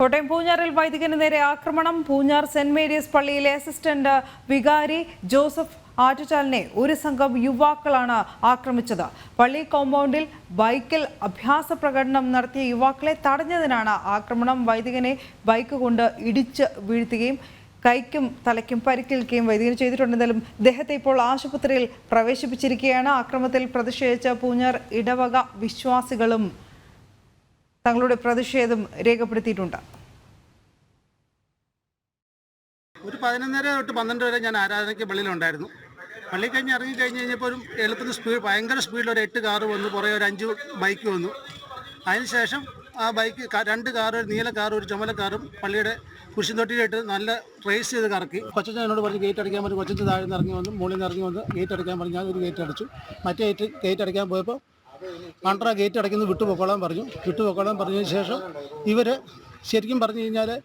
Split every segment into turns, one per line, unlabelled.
കോട്ടയം പൂഞ്ഞാറിൽ വൈദികന് നേരെ ആക്രമണം. പൂഞ്ഞാർ സെന്റ് മേരീസ് പള്ളിയിലെ അസിസ്റ്റന്റ് വികാരി ജോസഫ് ആറ്റുചാലിനെ ഒരു സംഘം യുവാക്കളാണ് ആക്രമിച്ചത്. പള്ളി കോമ്പൗണ്ടിൽ ബൈക്കിൽ അഭ്യാസ പ്രകടനം നടത്തിയ യുവാക്കളെ തടഞ്ഞതിനാണ് ആക്രമണം. വൈദികനെ ബൈക്ക് കൊണ്ട് ഇടിച്ച് വീഴ്ത്തുകയും കൈക്കും തലയ്ക്കും പരിക്കേൽക്കുകയും വൈദികന് ചെയ്തിട്ടുണ്ട് എന്തായാലും ഇദ്ദേഹത്തെ ഇപ്പോൾ ആശുപത്രിയിൽ പ്രവേശിപ്പിച്ചിരിക്കുകയാണ്. ആക്രമത്തിൽ പ്രതിഷേധിച്ച പൂഞ്ഞാർ ഇടവക വിശ്വാസികളും തങ്ങളുടെ പ്രതിഷേധം രേഖപ്പെടുത്തിയിട്ടുണ്ട്.
ഒരു പതിനൊന്നര തൊട്ട് പന്ത്രണ്ട് വരെ ഞാൻ ആരാധനയ്ക്ക് പള്ളിയിലുണ്ടായിരുന്നു. പള്ളി കഴിഞ്ഞ് ഇറങ്ങി കഴിഞ്ഞ് കഴിഞ്ഞപ്പോൾ ഒരു എളുപ്പത്തിൽ സ്പീഡ് ഭയങ്കര സ്പീഡിൽ ഒരു എട്ട് കാറ് വന്നു കുറേ ഒരു അഞ്ച് ബൈക്ക് വന്നു. അതിനുശേഷം ആ ബൈക്ക് രണ്ട് കാറ് ഒരു നീല കാറും ഒരു ചുമല കാറും പള്ളിയുടെ കുരിശും തൊട്ടിയിലിട്ട് നല്ല റേസ് ചെയ്ത് കറക്കി. കൊച്ചു എന്നോട് പറഞ്ഞ് ഗേറ്റ് അടിക്കാൻ പറഞ്ഞു കൊച്ചു താഴെ നിന്ന് ഇറങ്ങി വന്നു മുകളിൽ നിന്ന് ഇറങ്ങി വന്ന്. ഗേറ്റ് അടിക്കാൻ പറഞ്ഞു. ഞാൻ ഒരു ഗേറ്റ് അടച്ചു. മറ്റേ ഗേറ്റ് ഗേറ്റ് അടയ്ക്കാൻ പോയപ്പോൾ കണ്ടറ ഗേറ്റ് അടയ്ക്കുന്നത് വിട്ടു പൊക്കോളാൻ പറഞ്ഞു. വിട്ടു പൊക്കോളാൻ പറഞ്ഞതിന് ശേഷം ഇവർ ശരിക്കും പറഞ്ഞു കഴിഞ്ഞാൽ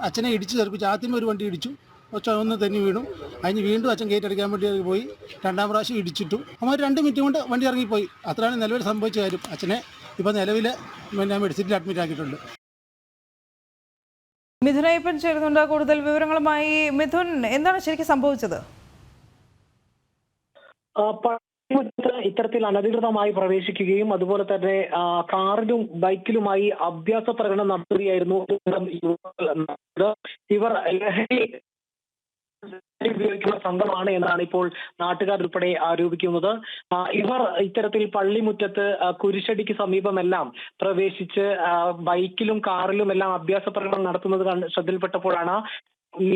അച്ഛനെ ഇടിച്ച് തെറിപ്പിച്ചു ആദ്യം ഒരു വണ്ടി ഇടിച്ചു. ഒച്ച ഒന്ന് തെന്നി വീണു. അതിന് വീണ്ടും അച്ഛൻ ഗേറ്റ് അടിക്കാൻ വേണ്ടി പോയി. രണ്ടാം പ്രാവശ്യം ഇടിച്ചിട്ടു. അമ്മ രണ്ട് മിനിറ്റ് കൊണ്ട് വണ്ടി ഇറങ്ങിപ്പോയി. അത്രയാണ് നിലവിൽ സംഭവിച്ച കാര്യം. അച്ഛനെ ഇപ്പോൾ നിലവിൽ പിന്നെ മെഡിസിറ്റിൽ അഡ്മിറ്റ് ആക്കിയിട്ടുണ്ട്.
മിഥുനയ്യപ്പൻ ചേരുന്നുണ്ട്. കൂടുതൽ വിവരങ്ങളുമായി മിഥുൻ എന്താണ് ശരിക്കും സംഭവിച്ചത്?
ആ, ഇത്തരത്തിൽ അനധികൃതമായി പ്രവേശിക്കുകയും അതുപോലെ തന്നെ കാറിലും ബൈക്കിലുമായി അഭ്യാസ പ്രകടനം നടത്തുകയായിരുന്നു. ഇവർ ലഹരി ഉപയോഗിക്കുന്ന സംഘമാണ് എന്നാണ് ഇപ്പോൾ നാട്ടുകാർ ഉൾപ്പെടെ ആരോപിക്കുന്നത് ഇവർ ഇത്തരത്തിൽ പള്ളിമുറ്റത്ത് കുരിശടിക്ക് സമീപമെല്ലാം പ്രവേശിച്ച് ബൈക്കിലും കാറിലും എല്ലാം അഭ്യാസ പ്രകടനം നടത്തുന്നത് ശ്രദ്ധയിൽപ്പെട്ടപ്പോഴാണ് ഈ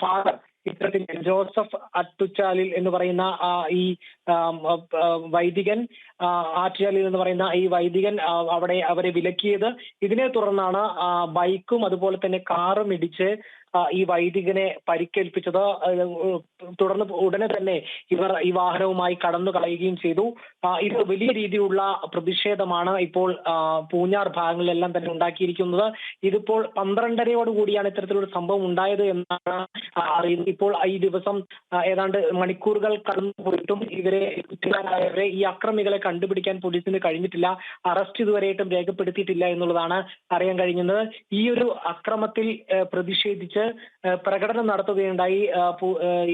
ഫാദർ ഇത്തരത്തിൽ ജോസഫ് അട്ടുച്ചാലിൽ എന്ന് പറയുന്ന ഈ വൈദികൻ ആ, ആറ്റുചാലിൽ എന്ന് പറയുന്ന ഈ വൈദികൻ അവിടെ അവരെ വിലക്കിയത്. ഇതിനെ തുടർന്നാണ് ബൈക്കും അതുപോലെ തന്നെ കാറും ഇടിച്ച് ഈ വൈദികനെ പരിക്കേൽപ്പിച്ചത്. തുടർന്ന് ഉടനെ തന്നെ ഇവർ ഈ വാഹനവുമായി കടന്നു കളയുകയും ചെയ്തു. ഇത് വലിയ രീതിയിലുള്ള പ്രതിഷേധമാണ് ഇപ്പോൾ പൂഞ്ഞാർ ഭാഗങ്ങളിലെല്ലാം തന്നെ ഉണ്ടാക്കിയിരിക്കുന്നത്. ഇതിപ്പോൾ പന്ത്രണ്ടരയോട് കൂടിയാണ് ഇത്തരത്തിലൊരു സംഭവം ഉണ്ടായത് എന്നാണ് അറിയുന്നത്. ഇപ്പോൾ ഈ ദിവസം ഏതാണ്ട് മണിക്കൂറുകൾ കടന്നു പോയിട്ടും ഇവരെ കുറ്റക്കാരായവരെ ഈ അക്രമികളെ കണ്ടുപിടിക്കാൻ പോലീസിന് കഴിഞ്ഞിട്ടില്ല. അറസ്റ്റ് ഇതുവരെയായിട്ടും രേഖപ്പെടുത്തിയിട്ടില്ല എന്നുള്ളതാണ് അറിയാൻ കഴിഞ്ഞത്. ഈ ഒരു അക്രമത്തിൽ പ്രതിഷേധിച്ച് പ്രകടനം നടത്തുകയുണ്ടായി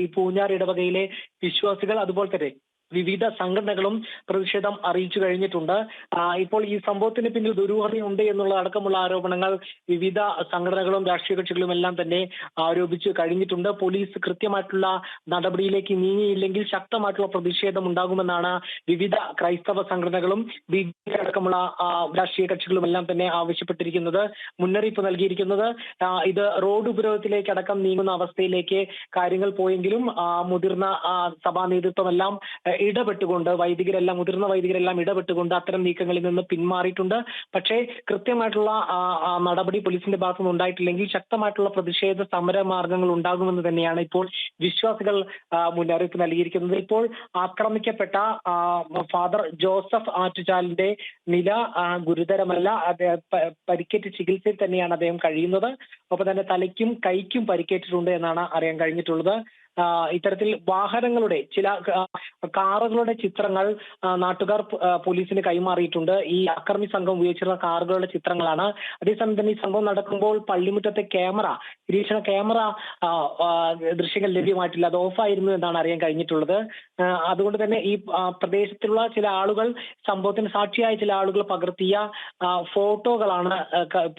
ഈ പൂഞ്ഞാർ ഇടവകയിലെ വിശ്വാസികൾ. അതുപോലെ തന്നെ വിവിധ സംഘടനകളും പ്രതിഷേധം അറിയിച്ചു കഴിഞ്ഞിട്ടുണ്ട്. ഇപ്പോൾ ഈ സംഭവത്തിന് പിന്നിൽ ദുരൂഹതയുണ്ട് എന്നുള്ള അടക്കമുള്ള ആരോപണങ്ങൾ വിവിധ സംഘടനകളും രാഷ്ട്രീയ കക്ഷികളും എല്ലാം തന്നെ ആരോപിച്ചു കഴിഞ്ഞിട്ടുണ്ട്. പോലീസ് കൃത്യമായിട്ടുള്ള നടപടിയിലേക്ക് നീങ്ങിയില്ലെങ്കിൽ ശക്തമായിട്ടുള്ള പ്രതിഷേധം ഉണ്ടാകുമെന്നാണ് വിവിധ ക്രൈസ്തവ സംഘടനകളും ബി ജെ അടക്കമുള്ള രാഷ്ട്രീയ കക്ഷികളും എല്ലാം തന്നെ ആവശ്യപ്പെട്ടിരിക്കുന്നത് മുന്നറിയിപ്പ് നൽകിയിരിക്കുന്നത്. ഇത് റോഡ് ഉപരോധത്തിലേക്ക് അടക്കം നീങ്ങുന്ന അവസ്ഥയിലേക്ക് കാര്യങ്ങൾ പോയെങ്കിലും മുതിർന്ന സഭാ നേതൃത്വമെല്ലാം ഇടപെട്ടുകൊണ്ട് വൈദികരെല്ലാം മുതിർന്ന വൈദികരെല്ലാം ഇടപെട്ടുകൊണ്ട് അത്തരം നീക്കങ്ങളിൽ നിന്ന് പിന്മാറിയിട്ടുണ്ട്. പക്ഷേ കൃത്യമായിട്ടുള്ള നടപടി പോലീസിന്റെ ഭാഗത്തുനിന്ന് ഉണ്ടായിട്ടില്ലെങ്കിൽ ശക്തമായിട്ടുള്ള പ്രതിഷേധ സമര മാർഗങ്ങൾ ഉണ്ടാകുമെന്ന് തന്നെയാണ് ഇപ്പോൾ വിശ്വാസികൾ മുന്നറിയിപ്പ് നൽകിയിരിക്കുന്നത്. ഇപ്പോൾ ആക്രമിക്കപ്പെട്ട ഫാദർ ജോസഫ് ആറ്റുചാലിന്റെ നില ഗുരുതരമല്ല. പരിക്കേറ്റ് ചികിത്സയിൽ തന്നെയാണ് അദ്ദേഹം കഴിയുന്നത്. ഒപ്പം തന്നെ തലയ്ക്കും കൈക്കും പരിക്കേറ്റിട്ടുണ്ട് എന്നാണ് അറിയാൻ കഴിഞ്ഞിട്ടുള്ളത്. ഇത്തരത്തിൽ വാഹനങ്ങളുടെ ചില കാറുകളുടെ ചിത്രങ്ങൾ നാട്ടുകാർ പോലീസിന് കൈമാറിയിട്ടുണ്ട്. ഈ അക്രമി സംഘം ഉപയോഗിച്ചിരുന്ന കാറുകളുടെ ചിത്രങ്ങളാണ്. അതേസമയം തന്നെ ഈ സംഭവം നടക്കുമ്പോൾ പള്ളിമുറ്റത്തെ ക്യാമറ നിരീക്ഷണ ക്യാമറ ദൃശ്യങ്ങൾ ലഭ്യമായിട്ടില്ല. അത് ഓഫായിരുന്നു എന്നാണ് അറിയാൻ കഴിഞ്ഞിട്ടുള്ളത്. അതുകൊണ്ട് തന്നെ ഈ പ്രദേശത്തുള്ള ചില ആളുകൾ സംഭവത്തിന് സാക്ഷിയായ ചില ആളുകൾ പകർത്തിയ ഫോട്ടോകളാണ്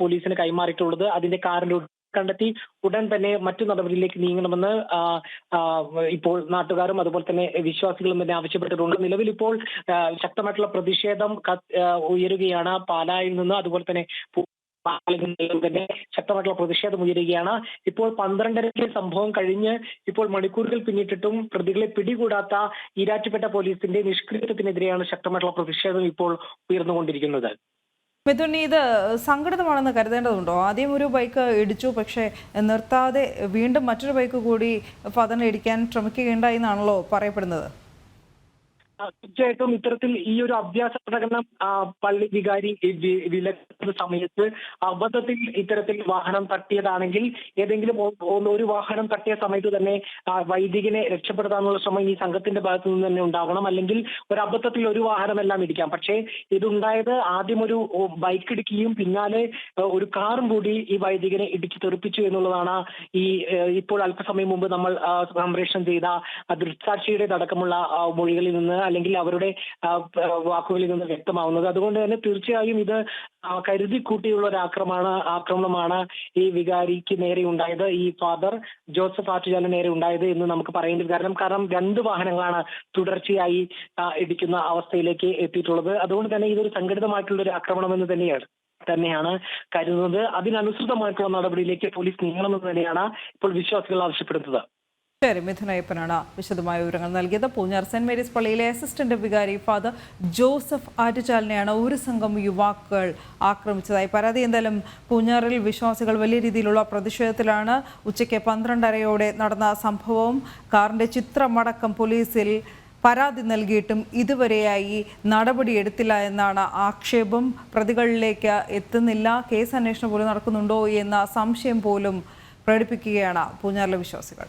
പോലീസിന് കൈമാറിയിട്ടുള്ളത്. അതിന്റെ കാറിന്റെ കണ്ടെത്തി ഉടൻ തന്നെ മറ്റു നടപടിയിലേക്ക് നീങ്ങണമെന്ന് ഇപ്പോൾ നാട്ടുകാരും അതുപോലെ തന്നെ വിശ്വാസികളും തന്നെ ആവശ്യപ്പെട്ടിട്ടുണ്ട്. നിലവിൽ ഇപ്പോൾ ശക്തമായിട്ടുള്ള പ്രതിഷേധം ഉയരുകയാണ്. പാലായിൽ നിന്ന് അതുപോലെ തന്നെ തന്നെ ശക്തമായിട്ടുള്ള പ്രതിഷേധം ഉയരുകയാണ്. ഇപ്പോൾ പന്ത്രണ്ടരയ്ക്ക് സംഭവം കഴിഞ്ഞ് ഇപ്പോൾ മണിക്കൂറുകൾ പിന്നിട്ടിട്ടും പ്രതികളെ പിടികൂടാത്ത ഈരാറ്റുപേട്ട പോലീസിന്റെ നിഷ്ക്രിയത്വത്തിനെതിരെയാണ് ശക്തമായിട്ടുള്ള പ്രതിഷേധം ഇപ്പോൾ ഉയർന്നുകൊണ്ടിരിക്കുന്നത്.
മിഥുൻ ഇത് സംഘടിതമാണെന്ന് കരുതേണ്ടതുണ്ടോ? ആദ്യം ഒരു ബൈക്ക് ഇടിച്ചു പക്ഷേ നിർത്താതെ വീണ്ടും മറ്റൊരു ബൈക്ക് കൂടി ഫാദറിനെ ഇടിക്കാൻ ശ്രമിക്കുകയുണ്ടായി എന്നാണല്ലോ പറയപ്പെടുന്നത്.
തീർച്ചയായിട്ടും ഇത്തരത്തിൽ ഈ ഒരു അഭ്യാസ പ്രകടനം പള്ളി വികാരി വിലക്കുന്ന സമയത്ത് അബദ്ധത്തിൽ ഇത്തരത്തിൽ വാഹനം തട്ടിയതാണെങ്കിൽ ഏതെങ്കിലും ഒരു വാഹനം തട്ടിയ സമയത്ത് തന്നെ വൈദികനെ രക്ഷപ്പെടുത്താനുള്ള ശ്രമം ഈ സംഘത്തിന്റെ ഭാഗത്തു നിന്ന് തന്നെ ഉണ്ടാകണം അല്ലെങ്കിൽ ഒരു അബദ്ധത്തിൽ ഒരു വാഹനമെല്ലാം ഇടിക്കാം. പക്ഷേ ഇതുണ്ടായത് ആദ്യം ഒരു ബൈക്ക് ഇടിക്കുകയും പിന്നാലെ ഒരു കാറും കൂടി ഈ വൈദികനെ ഇടിച്ചു തെറിപ്പിച്ചു എന്നുള്ളതാണ് ഈ ഇപ്പോൾ അല്പസമയം മുമ്പ് നമ്മൾ സംപ്രേഷണം ചെയ്ത ദൃക്സാക്ഷിയുടെ അടക്കമുള്ള മൊഴികളിൽ നിന്ന്. അല്ലെങ്കിൽ അവരുടെ വാക്കുകളിൽ നിന്ന് വ്യക്തമാവുന്നത്. അതുകൊണ്ട് തന്നെ തീർച്ചയായും ഇത് കരുതി കൂട്ടിയുള്ള ഒരു ആക്രമണ ആക്രമണമാണ് ഈ വികാരിക്ക് നേരെ ഉണ്ടായത് ഈ ഫാദർ ജോസഫ് ആറ്റുചാലിന് നേരെ ഉണ്ടായത് എന്ന് നമുക്ക് പറയേണ്ടി കാരണം കാരണം രണ്ട് വാഹനങ്ങളാണ് തുടർച്ചയായി ഇടിക്കുന്ന അവസ്ഥയിലേക്ക് എത്തിയിട്ടുള്ളത്. അതുകൊണ്ട് തന്നെ ഇതൊരു സംഘടിതമായിട്ടുള്ള ഒരു ആക്രമണം എന്ന് തന്നെയാണ് തന്നെയാണ് കരുതുന്നത്. അതിനനുസൃതമായിട്ടുള്ള നടപടിയിലേക്ക് പോലീസ് നീങ്ങണമെന്ന് തന്നെയാണ് ഇപ്പോൾ വിശ്വാസികൾ ആവശ്യപ്പെടുന്നത്.
ശരി മിഥുനയ്യപ്പനാണ് വിശദമായ വിവരങ്ങൾ നൽകിയത്. പൂഞ്ഞാർ സെന്റ് മേരീസ് പള്ളിയിലെ അസിസ്റ്റന്റ് വികാരി ഫാദർ ജോസഫ് ആറ്റുചാലിനെയാണ് ഒരു സംഘം യുവാക്കൾ ആക്രമിച്ചതായി. പരാതി എന്തായാലും പൂഞ്ഞാറിൽ വിശ്വാസികൾ വലിയ രീതിയിലുള്ള പ്രതിഷേധത്തിലാണ്. ഉച്ചയ്ക്ക് പന്ത്രണ്ടരയോടെ നടന്ന സംഭവവും കാറിന്റെ ചിത്രമടക്കം പോലീസിൽ പരാതി നൽകിയിട്ടും ഇതുവരെയായി നടപടിയെടുത്തില്ല എന്നാണ് ആക്ഷേപം. പ്രതികളിലേക്ക് എത്തുന്നില്ല. കേസ് അന്വേഷണം പോലും നടക്കുന്നുണ്ടോ എന്ന സംശയം പോലും പ്രകടിപ്പിക്കുകയാണ് പൂഞ്ഞാറിലെ വിശ്വാസികൾ.